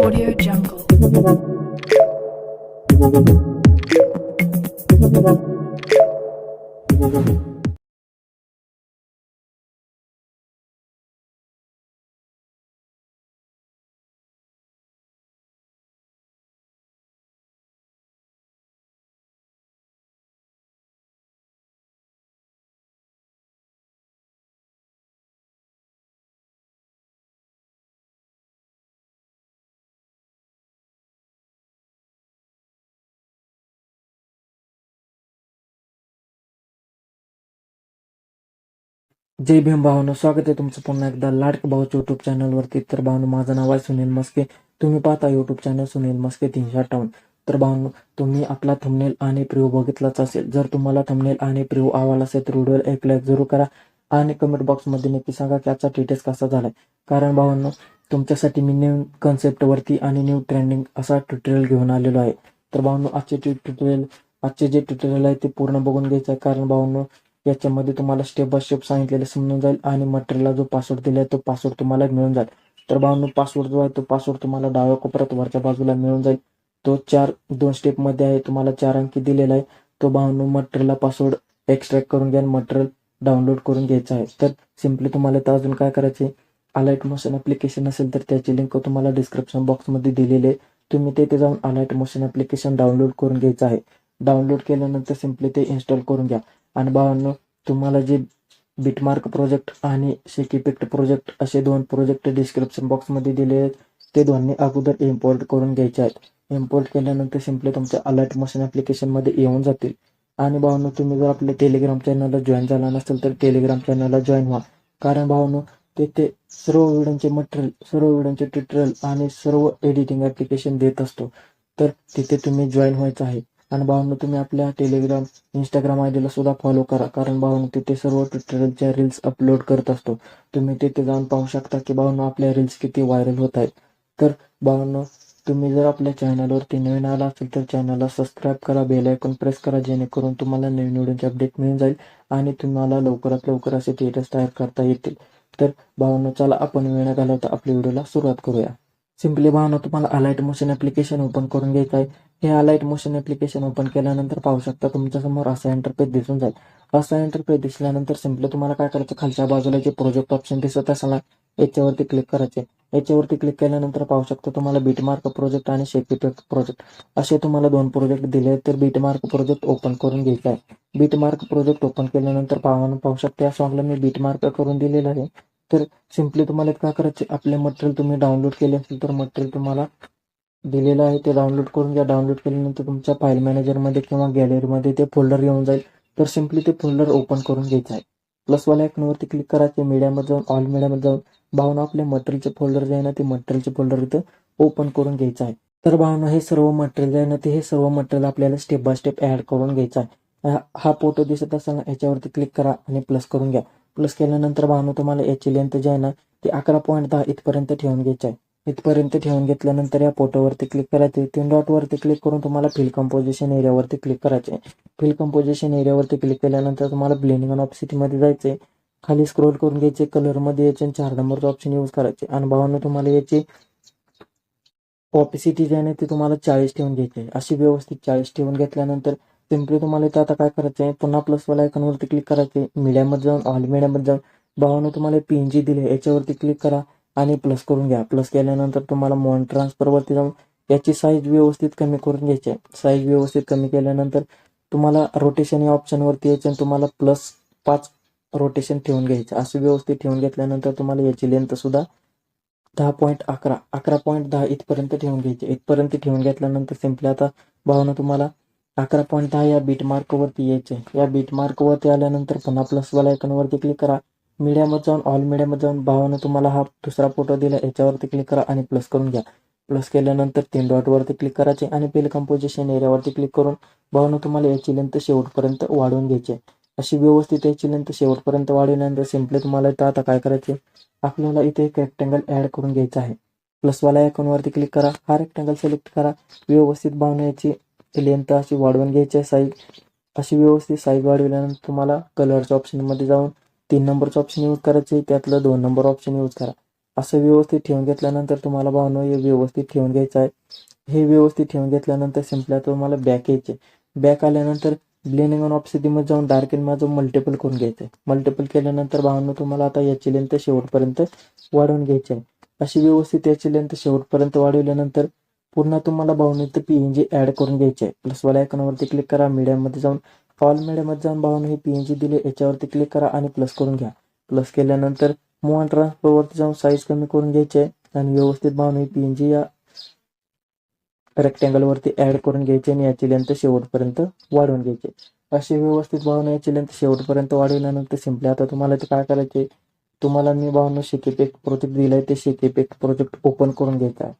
Audio Jungle. जय भीम भावनो स्वागत आहे तुमचं पुन्हा एकदा लाडक भाऊच्या युट्यूब चॅनलवरती तर भावनो माझं नाव आहे सुनील मस्के. तुम्ही पाहता युट्यूब चॅनल सुनील मस्के तीनशे अठ्ठावन्न. तर भावनो तुम्ही आपला थंबनेल आणि प्रिव्ह बघितलाच असेल. जर तुम्हाला थंबनेल आणि प्रिव्ह आवडला असेल तर व्हिडिओला एक लाईक जरूर करा आणि कमेंट बॉक्समध्ये नक्की सांगा की आजचा टीटेस कसा झालाय. कारण भावांनो तुमच्यासाठी मी न्यू कन्सेप्टवरती आणि न्यू ट्रेंडिंग असा ट्युटोरियल घेऊन आलेलो आहे. तर भावांनो आजचे ट्युटोरियल आजचे जे ट्युटोरियल आहे ते पूर्ण बघून घ्यायचं आहे. कारण भावांनो याच्यामध्ये तुम्हाला स्टेप बाय स्टेप सांगितलेलं समजून जाईल आणि मटेरियलला जो पासवर्ड दिला आहे तो पासवर्ड तुम्हाला मिळून जाईल. तर भावनो पासवर्ड जो आहे तो पासवर्ड तुम्हाला डाव्या कोपऱ्यात वरच्या बाजूला मिळून जाईल. तो चार दोन स्टेपमध्ये आहे तुम्हाला चार अंकी दिलेला आहे. तो भावनो मटेरियलला पासवर्ड एक्स्ट्रॅक्ट करून घ्या मटेरियल डाउनलोड करून घ्यायचं आहे. तर सिम्पली तुम्हाला तर अजून काय करायचे अलाइट मोशन ॲप्लिकेशन असेल तर त्याची लिंक तुम्हाला डिस्क्रिप्शन बॉक्समध्ये दिलेली आहे. तुम्ही तिथे जाऊन अलाइट मोशन ॲप्लिकेशन डाउनलोड करून घ्यायचं आहे. डाउनलोड केल्यानंतर सिम्पली ते इन्स्टॉल करून घ्या. आणि भावांनो तुम्हाला जे बिटमार्क प्रोजेक्ट आणि शेकिपिक्ट प्रोजेक्ट असे दोन प्रोजेक्ट डिस्क्रिप्शन बॉक्समध्ये दिले आहेत ते दोन्ही अगोदर इम्पोर्ट करून घ्यायचे आहेत. इम्पोर्ट केल्यानंतर सिम्पली तुमच्या अलर्ट मोशन ॲप्लिकेशनमध्ये येऊन जातील. आणि भावांनो तुम्ही जर आपल्या टेलिग्राम चॅनलला जॉईन झाला नसेल तर टेलिग्राम चॅनलला जॉईन व्हा. कारण भावांनो तेथे सर्व व्हिडिओचे मटेरियल सर्व व्हिडिओचे ट्युटोरियल आणि सर्व एडिटिंग ॲप्लिकेशन देत असतो. तर तिथे तुम्ही जॉईन व्हायचं आहे. आणि भावांनो तुम्ही आपल्या टेलिग्राम इंस्टाग्राम आय डीला सुद्धा फॉलो करा. कारण भावांनो तिथे सर्व ट्विटरच्या रील्स अपलोड करत असतो. तुम्ही तिथे जाऊन पाहू शकता की भावांनो आपल्या रील्स किती व्हायरल होत आहेत. तर भावांनो तुम्ही जर आपल्या चॅनलवरती नवीन आला असेल तर चॅनलला सबस्क्राईब करा बेल आयकॉन प्रेस करा जेणेकरून तुम्हाला नवीन व्हिडिओचे अपडेट मिळून जाईल आणि तुम्हाला लवकरात लवकर असे थिएटर्स तयार करता येतील. तर भावांनो चला आपण वेळ न घालवता आपल्या व्हिडिओला सुरुवात करूया. सिम्पली भावना तुम्हाला अलाइट मोशन ॲप्लिकेशन ओपन करून घ्यायचं आहे. हे अलाइट मोशन ॲप्लिकेशन ओपन केल्यानंतर पाहू शकता तुमच्यासमोर असा एंटरपेज दिसून जाईल. असा इंटरपेज दिसल्यानंतर सिम्पली तुम्हाला काय करायचं? खालच्या बाजूला जे प्रोजेक्ट ऑप्शन दिसत असेल याच्यावरती क्लिक करायचे. याच्यावरती क्लिक केल्यानंतर पाहू शकता तुम्हाला बीटमार्क प्रोजेक्ट आणि शेकिपेक्ट प्रोजेक्ट असे तुम्हाला दोन प्रोजेक्ट दिले तर बीटमार्क प्रोजेक्ट ओपन करून घ्यायचा आहे. बीटमार्क प्रोजेक्ट ओपन केल्यानंतर पाहून पाहू शकता या सॉंगला मी बीटमार्क करून दिलेलं आहे. तर सिम्पली तुम्हाला काय करायचे आपले मटेरियल तुम्ही डाउनलोड केले असेल तर मटेरियल तुम्हाला दिलेलं आहे ते डाउनलोड करून घ्या. डाउनलोड केल्यानंतर तुमच्या फाईल मॅनेजरमध्ये किंवा गॅलरीमध्ये ते फोल्डर येऊन जाईल. तर सिम्पली ते फोल्डर ओपन करून घ्यायचं आहे. प्लसवाल्या आयकॉनवरती क्लिक करायचे मीडियामध्ये जाऊन ऑल मीडियामध्ये जाऊन भावना आपले मटेरियलचे फोल्डर जे आहे ना ते मटेरियलचे फोल्डर इथं ओपन करून घ्यायचं आहे. तर भावना हे सर्व मटेरियल जे आहे ना ते हे सर्व मटेरियल आपल्याला स्टेप बाय स्टेप ॲड करून घ्यायचं आहे. हा फोटो दिसत असताना याच्यावरती क्लिक करा आणि प्लस करून घ्या. प्लस केल्यानंतर भावना तुम्हाला याची लेंथ जे आहे ना ती अकरा पॉईंट दहा इथपर्यंत ठेवून घ्यायची आहे. इथपर्यंत ठेवून घेतल्यानंतर या फोटोवरती क्लिक करायचे. तीन डॉटवरती क्लिक करून तुम्हाला फिल कंपोजिशन एरियावरती क्लिक करायचे. फिल कंपोजिशन एरियावरती क्लिक केल्यानंतर तुम्हाला ब्लेंडिंग ऑन ऑप्सिटीमध्ये जायचे. खाली स्क्रोल करून घ्यायचे कलरमध्ये यायचे चार नंबरचं ऑप्शन यूज करायचे. आणि भावानं तुम्हाला याची ऑपिसिटी जे आहे ना ती तुम्हाला चाळीस ठेवून घ्यायची आहे. अशी व्यवस्थित चाळीस ठेवून घेतल्यानंतर सिम्पली तुम्हाला इथं आता काय करायचं आहे पुन्हा प्लसवाला आयकॉनवरती क्लिक करायचे मीडियामध्ये जाऊन ऑल मीडियामध्ये जाऊन भावानं तुम्हाला पी एन जी दिले याच्यावरती क्लिक करा आणि प्लस करून घ्या. प्लस केल्यानंतर तुम्हाला मॉन ट्रान्सफरवरती जाऊन याची साईज व्यवस्थित कमी करून घ्यायची आहे. साईज व्यवस्थित कमी केल्यानंतर तुम्हाला रोटेशन या ऑप्शनवरती यायचं आणि तुम्हाला प्लस पाच रोटेशन ठेवून घ्यायचं. असं व्यवस्थित ठेवून घेतल्यानंतर तुम्हाला याची लेंथ सुद्धा दहा पॉईंट अकरा अकरा पॉईंट दहा इथपर्यंत ठेवून घ्यायचे इथपर्यंत ठेवून घेतल्यानंतर सिम्पली आता भावना तुम्हाला अकरा पॉईंट दहा या बीट मार्कवरती यायचे. या बीट मार्कवरती आल्यानंतर पुन्हा प्लसवाला आयकॉनवरती क्लिक करा. मीडियामध्ये जाऊन ऑल मीडियामध्ये जाऊन भावानं तुम्हाला हा दुसरा फोटो दिला याच्यावरती क्लिक करा आणि प्लस करून घ्या. प्लस केल्यानंतर तीन डॉटवरती क्लिक करायचे आणि पेल कंपोजिशन एरियावरती क्लिक करून भावानं तुम्हाला याची लेंथ शेवटपर्यंत वाढवून घ्यायची अशी व्यवस्थित याची लेंथ शेवटपर्यंत वाढवल्यानंतर सिम्पली तुम्हाला इथं आता काय करायचे? आपल्याला इथे एक रेक्टँगल ॲड करून घ्यायचा आहे. प्लसवाला आयकॉनवरती क्लिक करा. हा रेक्टँगल सिलेक्ट करा. व्यवस्थित भावना याची लेंथ अशी वाढवून घ्यायची आहे. साईज अशी व्यवस्थित साईज वाढवल्यानंतर तुम्हाला कलरच्या ऑप्शनमध्ये जाऊन तीन नंबरचं ऑप्शन यूज करायचे त्यातलं दोन नंबर ऑप्शन यूज करा. असं व्यवस्थित ठेवून घेतल्यानंतर तुम्हाला भावनो हे व्यवस्थित ठेवून घ्यायचं आहे. हे व्यवस्थित ठेवून घेतल्यानंतर सिम्पल्या तुम्हाला बॅक यायचे बॅक आल्यानंतर ब्लेनिंग ऑन ऑप्सिटीमध्ये जाऊन डार्किन माझं मल्टिपल करून घ्यायचं आहे. मल्टिपल केल्यानंतर भावनो तुम्हाला आता याची लेंथ शेवटपर्यंत वाढवून घ्यायची आहे. अशी व्यवस्थित याची लेंथ शेवटपर्यंत वाढवल्यानंतर पुन्हा तुम्हाला भावनी इथं पी एन जी ॲड करून घ्यायची आहे. प्लसवाल्या आयकॉनवरती क्लिक करा मीडियामध्ये जाऊन फॉल मीडियामध्ये जाऊन भावनी हे पी एन जी दिले याच्यावरती क्लिक करा आणि प्लस करून घ्या. प्लस केल्यानंतर मूव अँड ट्रान्सफरवरती जाऊन साईज कमी करून घ्यायची आहे आणि व्यवस्थित भावनी ही पी एन जी या रेक्टँगलवरती ॲड करून घ्यायची आणि याची लेंथ शेवटपर्यंत वाढवून घ्यायची अशी व्यवस्थित भावना याची लेंथ शेवटपर्यंत वाढवल्यानंतर सिम्पली आता तुम्हाला ते काय करायचे तुम्हाला मी भावना शेकेपेक्ट प्रोजेक्ट दिलाय ते शेकेपेक्ट प्रोजेक्ट ओपन करून घ्यायचा आहे.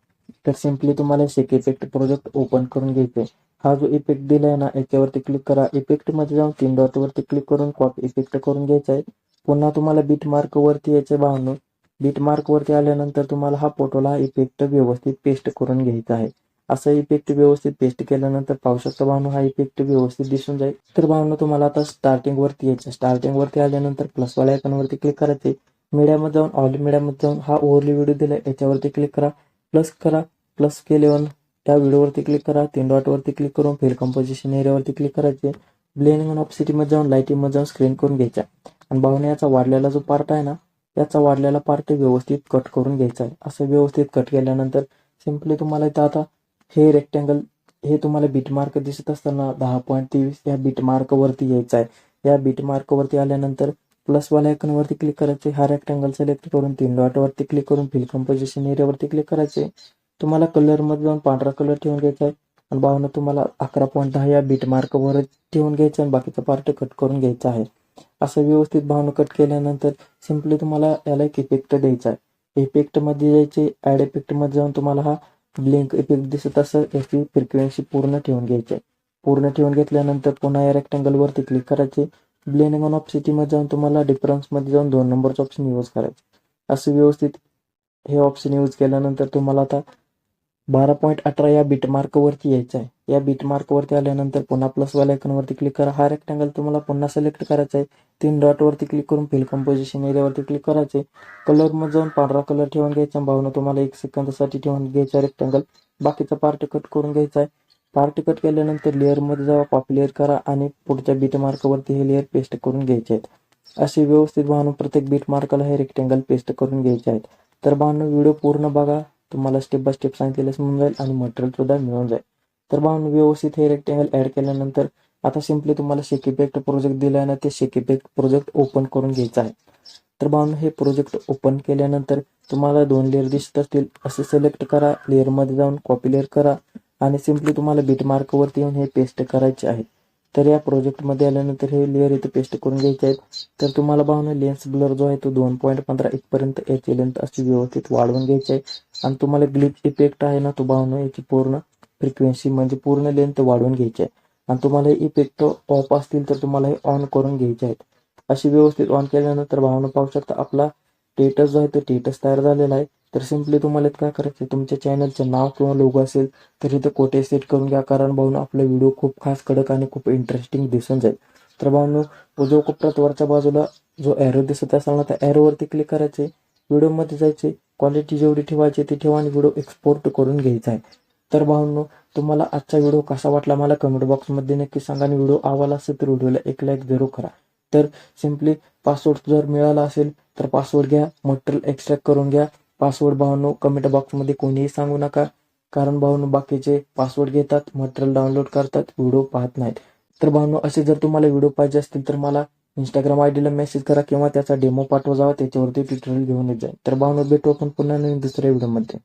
तर सिम्पली तुम्हाला शेकेपेक्ट प्रोजेक्ट ओपन करून घ्यायचे हा जो इफेक्ट दिलाय ना याच्यावरती क्लिक करा. इफेक्टमध्ये जाऊन तीन डॉट वरती क्लिक करून कॉपी इफेक्ट करून घ्यायचा आहे. पुन्हा तुम्हाला बीट मार्क वरती यायचे भावनो. बीट मार्क वरती आल्यानंतर तुम्हाला हा फोटोला इफेक्ट व्यवस्थित पेस्ट करून घ्यायचा आहे. असा इफेक्ट व्यवस्थित पेस्ट केल्यानंतर पाहू शकता भावनो हा इफेक्ट व्यवस्थित दिसून जाईल. तर भावनो तुम्हाला आता स्टार्टिंग वरती यायचं स्टार्टिंग वरती आल्यानंतर प्लस वाल्या आयकॉनवरती क्लिक करायचे मीडियामध्ये जाऊन ऑल मीडियामध्ये जाऊन हा ओव्हरली व्हिडिओ दिलाय. याच्यावरती क्लिक करा. प्लस करा. प्लस केल्यावर त्या व्हिडिओवरती क्लिक करा. तीन डॉटवरती क्लिक करून फिल कंपोजिशन एरियावरती क्लिक करायचे. ब्लेनिंग ऑन ऑप्सिटीमध्ये जाऊन लाईटिंगमध्ये जाऊन स्क्रीन करून घ्यायचा. आणि भावने याचा वाढलेला जो पार्ट आहे ना याचा वाढलेला पार्ट व्यवस्थित कट करून घ्यायचा आहे. असं व्यवस्थित कट केल्यानंतर सिम्पली तुम्हाला इथं आता हे रेक्टँगल हे तुम्हाला बीटमार्क दिसत असताना दहा पॉईंट तेवीस या बीट यायचं आहे. या बीट आल्यानंतर प्लस वाल्या आयकॉन क्लिक करायचे. हा रेक्टँगल सिलेक्ट करून तीन डॉटवरती क्लिक करून फिल कंपोजिशन एरियावरती क्लिक करायचे. तुम्हाला कलरमध्ये जाऊन पांढरा कलर ठेवून घ्यायचा आहे. आणि भावना तुम्हाला अकरा पॉईंट दहा या बीट मार्कवर ठेवून घ्यायचं आणि बाकीचा पार्ट कट करून घ्यायचा आहे. असं व्यवस्थित भावना कट केल्यानंतर सिम्पली तुम्हाला याला एक इफेक्ट द्यायचा आहे. इफेक्टमध्ये जायचे ॲड इफेक्टमध्ये जाऊन तुम्हाला हा ब्लिंक इफेक्ट दिसत असं याची फ्रिक्वेन्सी पूर्ण ठेवून घ्यायची आहे. पूर्ण ठेवून घेतल्यानंतर पुन्हा या रेक्टँगलवरती क्लिक करायचे. ब्लेनिंग ऑन ऑप्सिटी मध्ये जाऊन तुम्हाला डिफरन्समध्ये जाऊन दोन नंबरचं ऑप्शन यूज करायचं. असं व्यवस्थित हे ऑप्शन यूज केल्यानंतर तुम्हाला आता बारा पॉईंट अठरा या बीट यायचं आहे. या बीट आल्यानंतर पुन्हा प्लस वाल्या क्लिक करा. हा रेक्टँगल तुम्हाला पुन्हा सिलेक्ट करायचा आहे. तीन डॉटवरती क्लिक करून फिल कंपोजिशन एरियावरती क्लिक करायचे. कलर मग जाऊन पांढरा कलर ठेवून घ्यायचा भावना तुम्हाला एक सेकंदासाठी ठेवून घ्यायचा रेक्टँगल बाकीचा पार्ट कट करून घ्यायचा आहे. पार्ट कट केल्यानंतर लेअरमध्ये जावा कॉपी लेअर करा आणि पुढच्या बीट मार्कवरती हे लेअर पेस्ट करून घ्यायचे आहेत. असे व्यवस्थित बांधून प्रत्येक बीट मार्कला हे रेक्टँगल पेस्ट करून घ्यायचे आहेत. तर भावना व्हिडिओ पूर्ण बघा. तुम्हाला स्टेप बाय स्टेप सांगितलेलं समजून जाईल आणि मटेरियल सुद्धा मिळून जाईल. तर बांधून व्यवस्थित हे रेक्टँगल ऍड केल्यानंतर आता सिम्पली तुम्हाला शेक इफेक्ट प्रोजेक्ट दिला आहे ना ते शेक इफेक्ट प्रोजेक्ट ओपन करून घ्यायचं आहे. तर बांधून हे प्रोजेक्ट ओपन केल्यानंतर तुम्हाला दोन लेअर दिसत असतील. असे सिलेक्ट करा लेअरमध्ये जाऊन कॉपी लेअर करा. आणि सिम्पली तुम्हाला बीट मार्कवरती येऊन हे पेस्ट करायचे आहे. तर या प्रोजेक्टमध्ये आल्यानंतर हे लेअर इथे पेस्ट करून घ्यायचे आहेत. तर तुम्हाला भावना लेन्स ब्लर जो आहे तो दोन पॉईंट पंधरा इथपर्यंत याची लेंथ अशी व्यवस्थित वाढवून घ्यायची आहे. आणि तुम्हाला ग्लिप इफेक्ट आहे ना तो भावना याची पूर्ण फ्रिक्वेन्सी म्हणजे पूर्ण लेंथ वाढवून घ्यायची आहे. आणि तुम्हाला इफेक्ट ऑफ असतील तर तुम्हाला हे ऑन करून घ्यायचे आहेत. अशी व्यवस्थित ऑन केल्यानंतर भावना पाहू शकता आपला टेटस जो आहे तो टेटस तयार झालेला आहे. तर सिम्पली तुम्हाला काय करायचं तुमच्या चॅनलचं नाव किंवा लोगो असेल तर इथं कोटे सेट करून घ्या. कारण भाऊन आपला व्हिडिओ खूप खास कडक आणि खूप इंटरेस्टिंग दिसून जाईल. तर भाऊन उजव कोपऱ्यात वरच्या बाजूला जो एरो दिसत असेल ना त्या एरोवरती क्लिक करायचे व्हिडिओमध्ये जायचे क्वालिटी जेवढी ठेवायची ती ठेवा आणि व्हिडिओ एक्सपोर्ट करून घ्यायचा आहे. तर भाऊंनो तुम्हाला आजचा व्हिडिओ कसा वाटला मला कमेंट बॉक्समध्ये नक्की सांगा आणि व्हिडिओ आवडला असेल तर व्हिडिओला एक लाईक जरूर करा. तर सिम्पली पासवर्ड जर मिळाला असेल तर पासवर्ड घ्या मटेरियल एक्स्ट्रॅक्ट करून घ्या. पासवर्ड भावनो कमेंट बॉक्समध्ये कोणीही सांगू नका. कारण भावनो बाकीचे पासवर्ड घेतात मटेरियल डाउनलोड करतात व्हिडिओ पाहत नाहीत. तर भावनो असे जर तुम्हाला व्हिडिओ पाहिजे असतील तर मला इंस्टाग्राम आय डीला मेसेज करा किंवा त्याचा डेमो पाठवा जावा त्याच्यावरती ट्युटोरियल घेऊन येत जाईल तर भावनो भेटू आपण पुन्हा नवीन दुसऱ्या व्हिडिओमध्ये